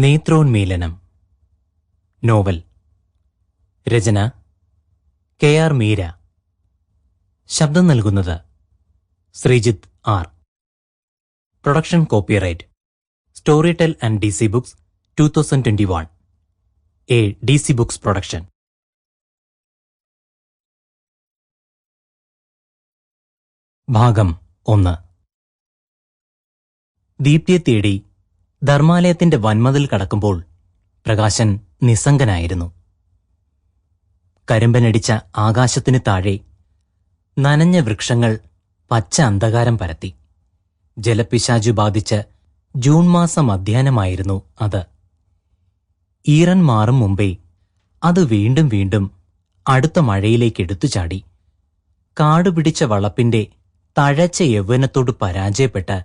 നേത്രോന്മീലനം. Novel. രചന. K R Meera. ശബ്ദം നൽകുന്നത് Sreejith R. Production copyright. Storytel and D C books two thousand twenty one. A D C books production. ഭാഗം ഒന്ന്. ദീപ്തിയെ തേടി ധർമാലയത്തിന്റെ വന്മതിൽ കടക്കുമ്പോൾ പ്രകാശൻ നിസ്സംഗനായിരുന്നു. കരിമ്പനടിച്ച ആകാശത്തിന് താഴെ നനഞ്ഞ വൃക്ഷങ്ങൾ പച്ച അന്ധകാരം പരത്തി. ജലപ്പിശാചു ബാധിച്ച് ജൂൺ മാസം അധ്യയനമായിരുന്നു അത്. ഈറൻ മാറും മുമ്പേ അത് വീണ്ടും വീണ്ടും അടുത്ത മഴയിലേക്ക് എടുത്തു ചാടി കാടുപിടിച്ച വളപ്പിന്റെ തഴച്ച യൗവനത്തോട് പരാജയപ്പെട്ട്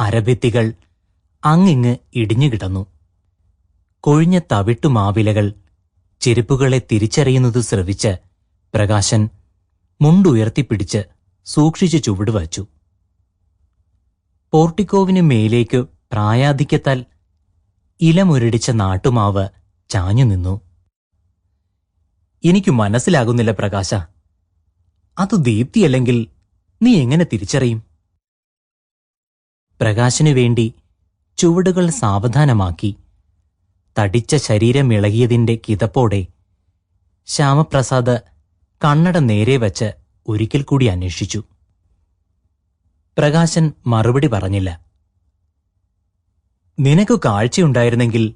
അരഭിത്തികൾ അങ്ങിങ്ങ് ഇടിഞ്ഞുകിടന്നു കൊഴിഞ്ഞ തവിട്ടു മാവിലകൾ ചെരുപ്പുകളെ തിരിച്ചറിയുന്നത് ശ്രവിച്ച് പ്രകാശൻ മുണ്ടുയർത്തിപ്പിടിച്ച് സൂക്ഷിച്ചു ചുവടുവച്ചു പോർട്ടിക്കോവിന് മേലേക്ക് പ്രായാധിക്യത്താൽ ഇലമുരടിച്ച നാട്ടുമാവ് ചാഞ്ഞു നിന്നു. എനിക്ക് മനസ്സിലാകുന്നില്ല പ്രകാശ. അത് ദീപ്തിയല്ലെങ്കിൽ നീ എങ്ങനെ തിരിച്ചറിയും? പ്രകാശിനു വേണ്ടി ചുവടുകൾ സാവധാനമാക്കി. തടിച്ച ശരീരം ഇളകിയതിന്റെ കിതപ്പോടെ ശ്യാമപ്രസാദ് കണ്ണട നേരെ വച്ച് ഒരിക്കൽ കൂടി അന്വേഷിച്ചു. പ്രകാശൻ മറുപടി പറഞ്ഞില്ല. നിനക്ക് കാഴ്ചയുണ്ടായിരുന്നെങ്കിൽ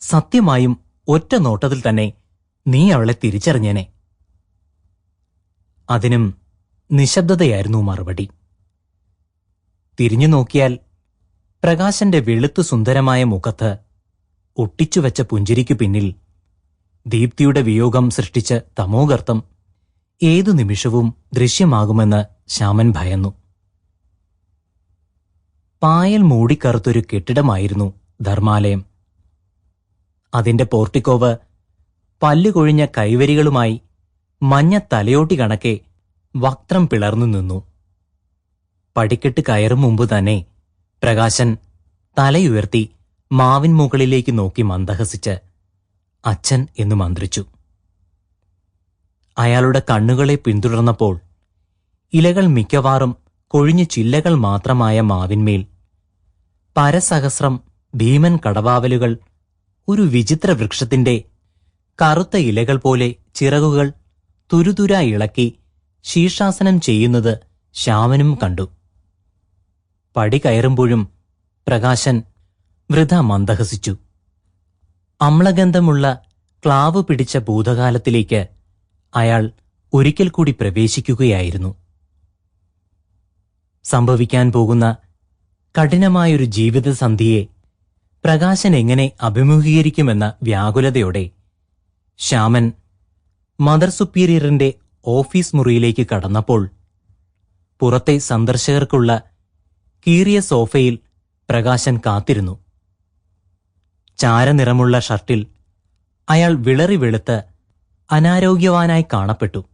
സത്യമായും ഒറ്റ നോട്ടത്തിൽ തന്നെ നീ അവളെ തിരിച്ചറിഞ്ഞേനെ. അതിനും നിശബ്ദതയായിരുന്നു മറുപടി. തിരിഞ്ഞു നോക്കിയാൽ പ്രകാശന്റെ വെളുത്തു സുന്ദരമായ മുഖത്ത് ഒട്ടിച്ചുവെച്ച പുഞ്ചിരിക്കു പിന്നിൽ ദീപ്തിയുടെ വിയോഗം സൃഷ്ടിച്ച തമോഗർത്തം ഏതു നിമിഷവും ദൃശ്യമാകുമെന്ന് ശ്യാമൻ ഭയന്നു. പായൽ മൂടിക്കറുത്തൊരു കെട്ടിടമായിരുന്നു ധർമാലയം. അതിന്റെ പോർട്ടിക്കോവ് പല്ലുകൊഴിഞ്ഞ കൈവരികളുമായി മഞ്ഞ തലയോട്ടി കണക്കെ വക്രം പിളർന്നു നിന്നു. പടിക്കെട്ട് കയറും മുമ്പ് തന്നെ പ്രകാശൻ തലയുയർത്തി മാവിൻ മുകളിലേക്ക് നോക്കി മന്ദഹസിച്ച് അച്ഛൻ എന്ന് മന്ത്രിച്ചു. അയാളുടെ കണ്ണുകളെ പിന്തുടർന്നപ്പോൾ ഇലകൾ മിക്കവാറും കൊഴിഞ്ഞു ചില്ലകൾ മാത്രമായ മാവിന്മേൽ പരസഹസ്രം ഭീമൻ കടവാവലുകൾ ഒരു വിചിത്ര വൃക്ഷത്തിന്റെ കറുത്ത ഇലകൾ പോലെ ചിറകുകൾ തുരുതുര ഇളക്കി ശീർഷാസനം ചെയ്യുന്നത് ശ്യാമനും കണ്ടു. പടി കയറുമ്പോഴും പ്രകാശൻ വൃഥ മന്ദഹസിച്ചു. അമ്ലഗന്ധമുള്ള ക്ലാവ് പിടിച്ച ഭൂതകാലത്തിലേക്ക് അയാൾ ഒരിക്കൽ കൂടി പ്രവേശിക്കുകയായിരുന്നു. സംഭവിക്കാൻ പോകുന്ന കഠിനമായൊരു ജീവിതസന്ധിയെ പ്രകാശൻ എങ്ങനെ അഭിമുഖീകരിക്കുമെന്ന വ്യാകുലതയോടെ ശ്യാമൻ മദർ സുപ്പീരിയറിന്റെ ഓഫീസ് മുറിയിലേക്ക് കടന്നപ്പോൾ പുറത്തെ സന്ദർശകർക്കുള്ള കീറിയ സോഫയിൽ പ്രകാശൻ കാത്തിരുന്നു. ചാരനിറമുള്ള ഷർട്ടിൽ അയാൾ വിളറി വെളുത്ത് അനാരോഗ്യവാനായി കാണപ്പെട്ടു.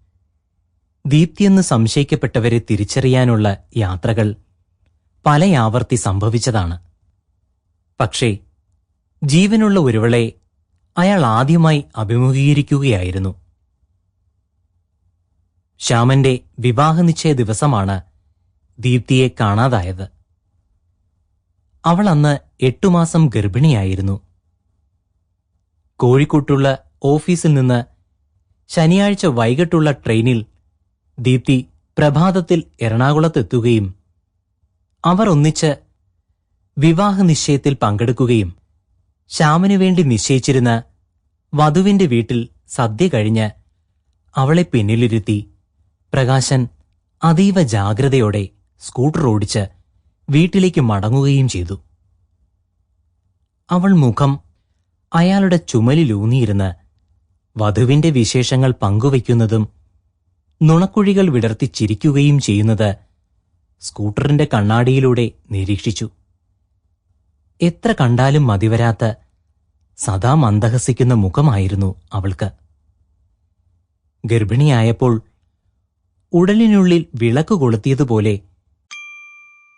ദീപ്തിയെന്ന് സംശയിക്കപ്പെട്ടവരെ തിരിച്ചറിയാനുള്ള യാത്രകൾ പലയാവർത്തി സംഭവിച്ചതാണ്. പക്ഷേ ജീവനുള്ള ഒരുവളെ അയാൾ ആദ്യമായി അഭിമുഖീകരിക്കുകയായിരുന്നു. ശ്യാമന്റെ വിവാഹനിശ്ചയ ദിവസമാണ് ദീപ്തിയെ കാണാതായത്. അവൾ അന്ന് എട്ടുമാസം ഗർഭിണിയായിരുന്നു. കോഴിക്കോട്ടുള്ള ഓഫീസിൽ നിന്ന് ശനിയാഴ്ച വൈകിട്ടുള്ള ട്രെയിനിൽ ദീപ്തി പ്രഭാതത്തിൽ എറണാകുളത്തെത്തുകയും അവർ ഒന്നിച്ച് വിവാഹ നിശ്ചയത്തിൽ പങ്കെടുക്കുകയും ശ്യാമിനു വേണ്ടി നിശ്ചയിച്ചിരുന്ന വധുവിന്റെ വീട്ടിൽ സദ്യ കഴിഞ്ഞ് അവളെ പിന്നിലിരുത്തി പ്രകാശൻ അതീവ ജാഗ്രതയോടെ സ്കൂട്ടർ ഓടിച്ച് വീട്ടിലേക്ക് മടങ്ങുകയും ചെയ്തു. അവൾ മുഖം അയാളുടെ ചുമലിലൂന്നിയിരുന്ന് വധുവിന്റെ വിശേഷങ്ങൾ പങ്കുവയ്ക്കുന്നതും നുണക്കുഴികൾ വിടർത്തി ചിരിക്കുകയും ചെയ്യുന്നത് സ്കൂട്ടറിന്റെ കണ്ണാടിയിലൂടെ നിരീക്ഷിച്ചു. എത്ര കണ്ടാലും മതിവരാത്ത സദാ മന്ദഹസിക്കുന്ന മുഖമായിരുന്നു അവൾക്ക്. ഗർഭിണിയായപ്പോൾ ഉടലിനുള്ളിൽ വിളക്ക് കൊളുത്തിയതുപോലെ